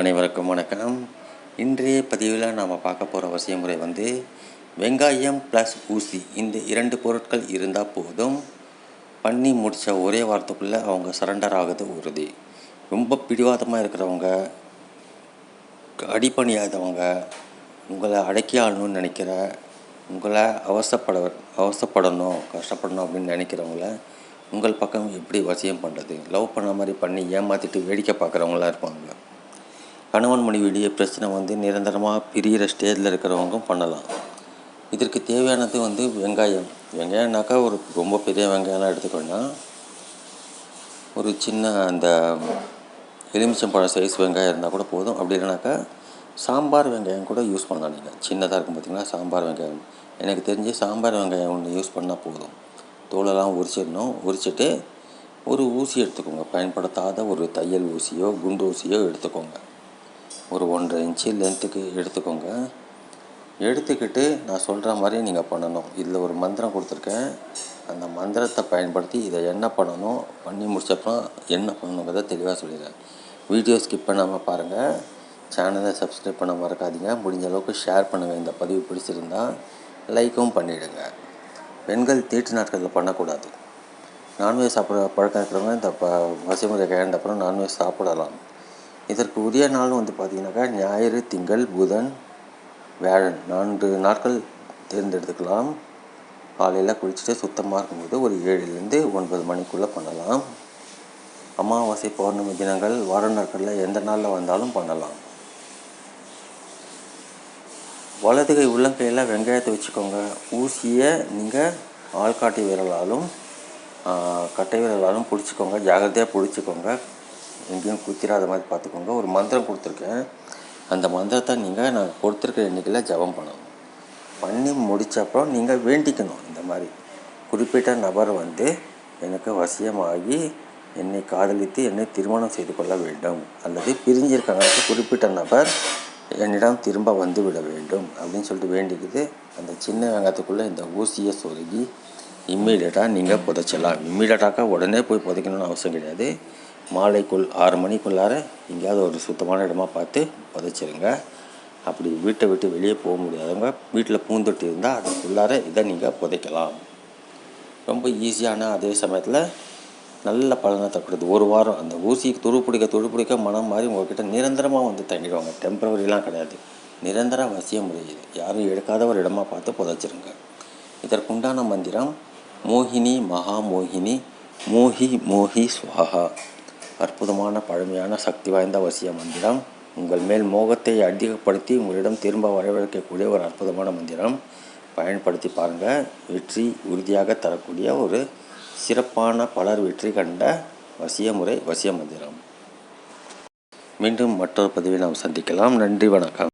அனைவருக்கும் வணக்கம். இன்றைய பதிவில் நாம் பார்க்க போகிற வசிய முறை வந்து வெங்காயம் ப்ளஸ் ஊசி இந்த இரண்டு பொருட்கள் இருந்தால் போதும். பண்ணி முடித்த ஒரே வாரத்துக்குள்ளே அவங்க சரண்டர் ஆகுது உறுதி. ரொம்ப பிடிவாதமாக இருக்கிறவங்க அடிப்பணியாதவங்க உங்களை அடக்கி ஆளணும்னு நினைக்கிற உங்களை அவசப்பட அவசப்படணும் கஷ்டப்படணும் அப்படின்னு நினைக்கிறவங்கள உங்கள் பக்கம் எப்படி வசியம் பண்ணுறது லவ் பண்ண மாதிரி பண்ணி ஏமாற்றிட்டு வேடிக்கை பார்க்குறவங்களாம் இருப்பாங்க. கணவன் மனைவியுடைய பிரச்சனை வந்து நிரந்தரமாக பிரிகிற ஸ்டேஜில் இருக்கிறவங்க பண்ணலாம். இதற்கு தேவையானது வந்து வெங்காயம். வெங்காயம்னாக்கா ஒரு ரொம்ப பெரிய வெங்காயம்லாம் எடுத்துக்கோன்னா ஒரு சின்ன அந்த எலுமிச்சம்பழம் சைஸ் வெங்காயம் இருந்தால் கூட போதும். அப்படி இல்லைனாக்கா சாம்பார் வெங்காயம் கூட யூஸ் பண்ணலாம் நீங்கள் சின்னதாக இருக்கும் பார்த்திங்கன்னா சாம்பார் வெங்காயம். எனக்கு தெரிஞ்சு சாம்பார் வெங்காயம் ஒன்று யூஸ் பண்ணால் போதும். தோலெல்லாம் உரிச்சிடணும். உரிச்சிட்டு ஒரு ஊசி எடுத்துக்கோங்க. பயன்படுத்தாத ஒரு தையல் ஊசியோ குண்டு ஊசியோ எடுத்துக்கோங்க. ஒரு ஒன்றரை இன்ச்சு லென்த்துக்கு எடுத்துக்கோங்க. எடுத்துக்கிட்டு நான் சொல்கிற மாதிரி நீங்கள் பண்ணணும். இதில் ஒரு மந்திரம் கொடுத்துருக்கேன். அந்த மந்திரத்தை பயன்படுத்தி இதை என்ன பண்ணணும் பண்ணி முடிச்சப்பறம் என்ன பண்ணணுங்கிறத தெளிவாக சொல்லிடுறேன். வீடியோ ஸ்கிப் பண்ணாமல் பாருங்கள் சேனலை சப்ஸ்கிரைப் பண்ண மறக்காதீங்க. முடிஞ்ச அளவுக்கு ஷேர் பண்ணுங்கள் இந்த பதிவு பிடிச்சிருந்தா லைக்கும் பண்ணிவிடுங்க பெண்கள் தீட்டு நாட்களில் பண்ணக்கூடாது. நான்வெஜ் சாப்பிட பழக்கம் இருக்கிறவங்க இந்த ப வசிமுறை கையாண்ட அப்புறம் நான்வெஜ் சாப்பிடலாம். இதற்கு உரிய நாள் வந்து பார்த்தீங்கன்னாக்கா ஞாயிறு திங்கள் புதன் வியாழன். நான்கு நாட்கள் தேர்ந்தெடுத்துக்கலாம். காலையில் குளிச்சுட்டு சுத்தமாக இருக்கும்போது ஒரு ஏழுலேருந்து ஒன்பது மணிக்குள்ளே பண்ணலாம். அமாவாசை பௌர்ணமி தினங்கள் வார நாட்களில் எந்த நாளில் வந்தாலும் பண்ணலாம். வலதுகை உள்ளங்கையில் வெங்காயத்தை வச்சுக்கோங்க. ஊசியை நீங்கள் ஆள்காட்டி விரலாலும் கட்டை விரலாலும் பிடிச்சிக்கோங்க. ஜாகிரதையாக பிடிச்சிக்கோங்க. எங்கேயும் குத்திராத மாதிரி பார்த்துக்கோங்க. ஒரு மந்திரம் கொடுத்துருக்கேன். அந்த மந்திரத்தை நீங்கள் நான் கொடுத்துருக்க எண்ணிக்கையில் ஜபம் பண்ணணும். பண்ணி முடித்த அப்புறம் நீங்கள் வேண்டிக்கணும். இந்த மாதிரி குறிப்பிட்ட நபர் வந்து எனக்கு வசியமாகி என்னை காதலித்து என்னை திருமணம் செய்து கொள்ள வேண்டும். அல்லது பிரிஞ்சிருக்காங்க குறிப்பிட்ட நபர் என்னிடம் திரும்ப வந்து விட வேண்டும் அப்படின்னு சொல்லிட்டு வேண்டிக்குது. அந்த சின்ன வெங்காயத்துக்குள்ளே இந்த ஊசியை சொருகி இம்மீடியட்டாக நீங்கள் புதைச்சலாம் இம்மீடியட்டாக உடனே போய் புதைக்கணும்னு அவசியம் கிடையாது. மாலைக்குள் ஆறு மணிக்குள்ளார எங்கேயாவது ஒரு சுத்தமான இடமா பார்த்து புதைச்சிருங்க. அப்படி வீட்டை விட்டு வெளியே போக முடியாதவங்க வீட்டில் பூந்தொட்டி இருந்தால் அதுக்குள்ளார இதை நீங்கள் புதைக்கலாம். ரொம்ப ஈஸியான அதே சமயத்தில் நல்ல பலனை தரக்கூடியது. ஒரு வாரம் அந்த ஊசி துடு பிடிக்க துடு பிடிக்க மனம் மாதிரி உங்கள்கிட்ட நிரந்தரமாக வந்து தங்கிடுவாங்க. டெம்பரவரிலாம் கிடையாது. நிரந்தர வசிய முடியுது யாரும் எடுக்காத ஒரு இடமா பார்த்து புதைச்சிருங்க. இதற்குண்டான மந்திரம் மோகினி மகா மோகினி மோஹி மோஹி சுவாகா அற்புதமான பழமையான சக்தி வாய்ந்த வசிய மந்திரம். உங்கள் மேல் மோகத்தை அதிகப்படுத்தி உங்களிடம் திரும்ப வரவேற்கக்கூடிய ஒரு அற்புதமான மந்திரம். பயன்படுத்தி பாருங்கள் வெற்றி உறுதியாக தரக்கூடிய ஒரு சிறப்பான பலர் வெற்றி கண்ட வசிய முறை வசிய மந்திரம். மீண்டும் மற்றொரு பதிவை நாம் சந்திக்கலாம். நன்றி வணக்கம்.